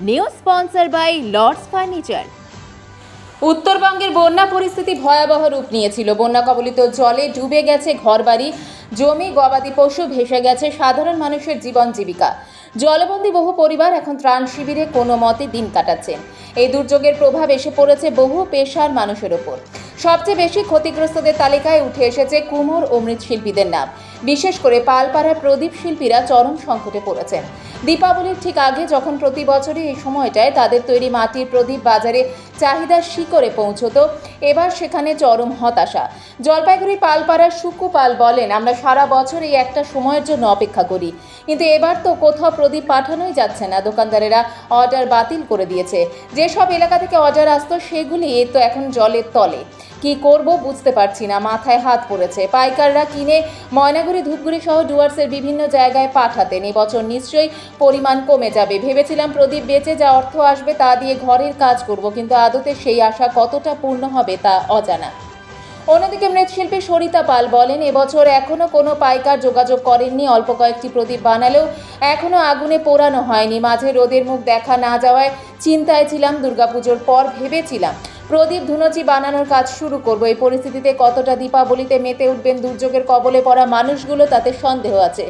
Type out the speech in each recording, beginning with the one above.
New sponsor by Lords furniture উত্তরবঙ্গের বন্যা পরিস্থিতি ভয়াবহ রূপ নিয়েছিল। বন্যা কবলিত জলে ডুবে গেছে ঘরবাড়ি, জমি, গবাদি পশু ভেসে গেছে সাধারণ মানুষের জীবন জীবিকা। জলবন্দী বহু পরিবার এখন ত্রাণ শিবিরে কোনো মতে দিন কাটাচ্ছেন। এই দুর্যোগের প্রভাব এসে পড়েছে বহু পেশার মানুষের ওপর। সবচেয়ে বেশি ক্ষতিগ্রস্তদের তালিকায় উঠে এসেছে কুমোর ও মৃৎশিল্পীদের নাম। বিশেষ করে পালপাড়ার প্রদীপ শিল্পীরা চরম সংকটে পড়েছেন। দীপাবলির ঠিক আগে যখন প্রতি বছরই এই সময়টায় তাদের তৈরি মাটির প্রদীপ বাজারে চাহিদার শিকরে পৌঁছতো, এবার সেখানে চরম হতাশা। জলপাইগুড়ি পালপাড়ার সুকু পাল বলেন, আমরা সারা বছর এই একটা সময়ের জন্য অপেক্ষা করি। কিন্তু এবার তো কোথাও প্রদীপ পাঠানোই যাচ্ছে না। দোকানদারেরা অর্ডার বাতিল করে দিয়েছে। যেসব এলাকা থেকে অর্ডার আসতো, সেগুলি তো এখন জলের তলে। কি করব বুঝতে পারছি না, মাথায় হাত পড়েছে। পাইকাররা কিনে ময়নাগুড়ি, ধূপগুড়ি সহ ডুয়ার্সের বিভিন্ন জায়গায় পাঠাতেন। এবছর নিশ্চয়ই পরিমাণ কমে যাবে। ভেবেছিলাম প্রদীপ বেচে যা অর্থ আসবে তা দিয়ে ঘরের কাজ করব, কিন্তু আদতে সেই আশা কতটা পূর্ণ হবে তা অজানা। অন্যদিকে মৃৎশিল্পী সরিতা পাল বলেন, এবছর এখনও কোনো পাইকার যোগাযোগ করেননি, অল্প কয়েকটি প্রদীপ বানালেও এখনও আগুনে পোড়ানো হয়নি। মাঝে রোদের মুখ দেখা না যাওয়ায় চিন্তায় ছিলাম, দুর্গাপুজোর পর ভেবেছিলাম প্রদীপ ধুনুচি বানানোর কাজ শুরু করব। এই পরিস্থিতিতে কতটা দীপাবলিতে মেতে উঠবেন দুর্যোগের কবলে পড়া মানুষগুলো তাতে সন্দেহ আছে।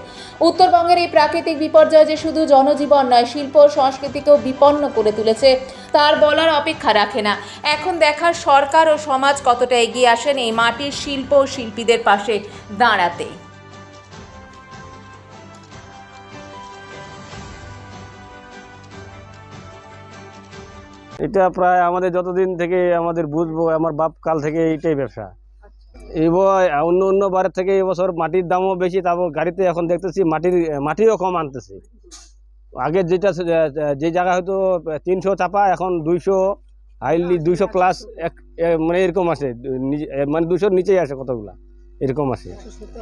উত্তরবঙ্গের এই প্রাকৃতিক বিপর্যয় যে শুধু জনজীবন নয়, শিল্প, সংস্কৃতিকেও বিপন্ন করে তুলেছে, তার বলার অপেক্ষা রাখে না। এখন দেখার সরকার ও সমাজ কতটা এগিয়ে আসেন এই মাটির শিল্প ও শিল্পীদের পাশে দাঁড়াতে। এটা প্রায় আমাদের যতদিন থেকে আমাদের বুঝব, আমার বাপ কাল থেকে এইটাই ব্যবসা। এবার অন্য অন্য বারের থেকে এবছর মাটির দামও বেশি, তারপর গাড়িতে এখন দেখতেছি মাটির, মাটিও কম আনতেছে। আগে যেটা যে জায়গা হয়তো তিনশো চাপা, এখন দুইশো, হাইলি দুইশো প্লাস এক মানে এরকম আসে নিচে- মানে দুশোর নিচেই আসে কতগুলা, এরকম আসে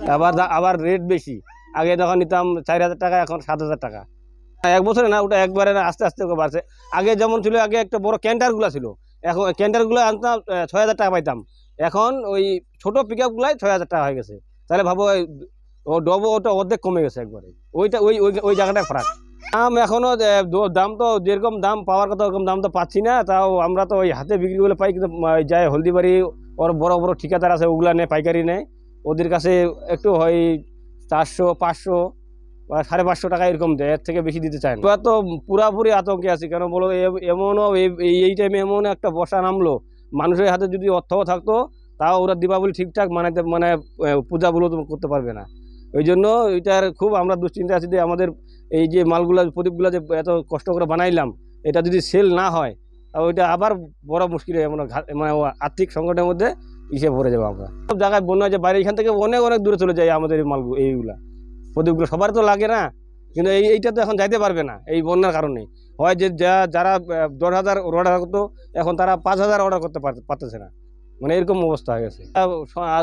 আবার আবার রেট বেশি। আগে যখন নিতাম চার হাজার টাকা, এখন সাত হাজার টাকা। এক বছরে না, ওটা একবারে না, আস্তে আস্তে করে বাড়ছে। আগে যেমন ছিল, আগে একটা বড় ক্যান্টারগুলো ছিল। এখন ক্যান্টারগুলো আনতাম ছয় হাজার টাকা পাইতাম। এখন ওই ছোট পিক আপগুলাই ছয় হাজার টাকা হয়ে গেছে। তাহলে ভাবো ও ডবো ওটা অর্ধেক কমে গেছে একবারে। ওইটা, ওই ওই ওই জায়গাটায় ফারাক। দাম এখনও দাম তো যেরকম দাম, পাওয়ার কথা ওরকম দাম তো পাচ্ছি না। তাও আমরা তো ওই হাতে বিক্রি করলে পাই, কিন্তু যায় হলদিবাড়ি, ওর বড় বড় ঠিকাদার আছে, ওগুলা নেয়, পাইকারি নেয়। ওদের কাছে একটু হয় চারশো, পাঁচশো। সাড়ে পাঁচশো টাকা এরকম দেয়, এর থেকে বেশি দিতে চায় না। তো পুরাপুরি আতঙ্কে আছি, কেন বলো এমনও এই- টাইমে এমন একটা বসা নামলো। মানুষের হাতে যদি অর্থও থাকতো, তাও ওরা দীপাবলি ঠিকঠাক মানাতে মানে পূজাগুলো তো করতে পারবে না। ওই জন্য এটার খুব আমরা দুশ্চিন্তা আছি যে আমাদের এই যে মালগুলা, প্রদীপগুলো যে এত কষ্ট করে বানাইলাম, এটা যদি সেল না হয় তাহলে ওইটা আবার বড় মুশকিল হয়ে মানে মানে আর্থিক সংকটের মধ্যে ইসে ভরে যাব আমরা। সব জায়গায় বন্যা যে বাইরে এখান থেকে অনেক অনেক দূরে চলে যায় আমাদের এই মালগুলো এইগুলা। প্রদীপগুলো সবার তো লাগে না। কিন্তু এই, এইটা তো এখন যাইতে পারবে না, এই বন্যার কারণে। হয় যে, যা, যারা দশ হাজার অর্ডার করতো, এখন তারা পাঁচ হাজার অর্ডার করতে পার- পারতেছে না। মানে এরকম অবস্থা হয়ে গেছে।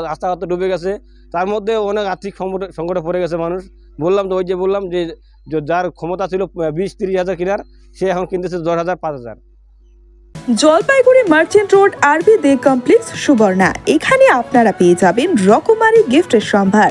রাস্তাঘাট ডুবে গেছে। তার মধ্যে অনেক আর্থিক সংকটে পড়ে গেছে মানুষ। বললাম তো ওই যে বললাম যে যার ক্ষমতা ছিল বিশ তিরিশ হাজার কেনার, সে এখন কিনতেছে দশ হাজার, পাঁচ হাজার। জলপাইগুড়ি মার্চেন্ট রোড আরবি দে কমপ্লেক্স সুবর্ণা। এখানে আপনারা পেয়ে যাবেন রকমারি গিফটের সম্ভার।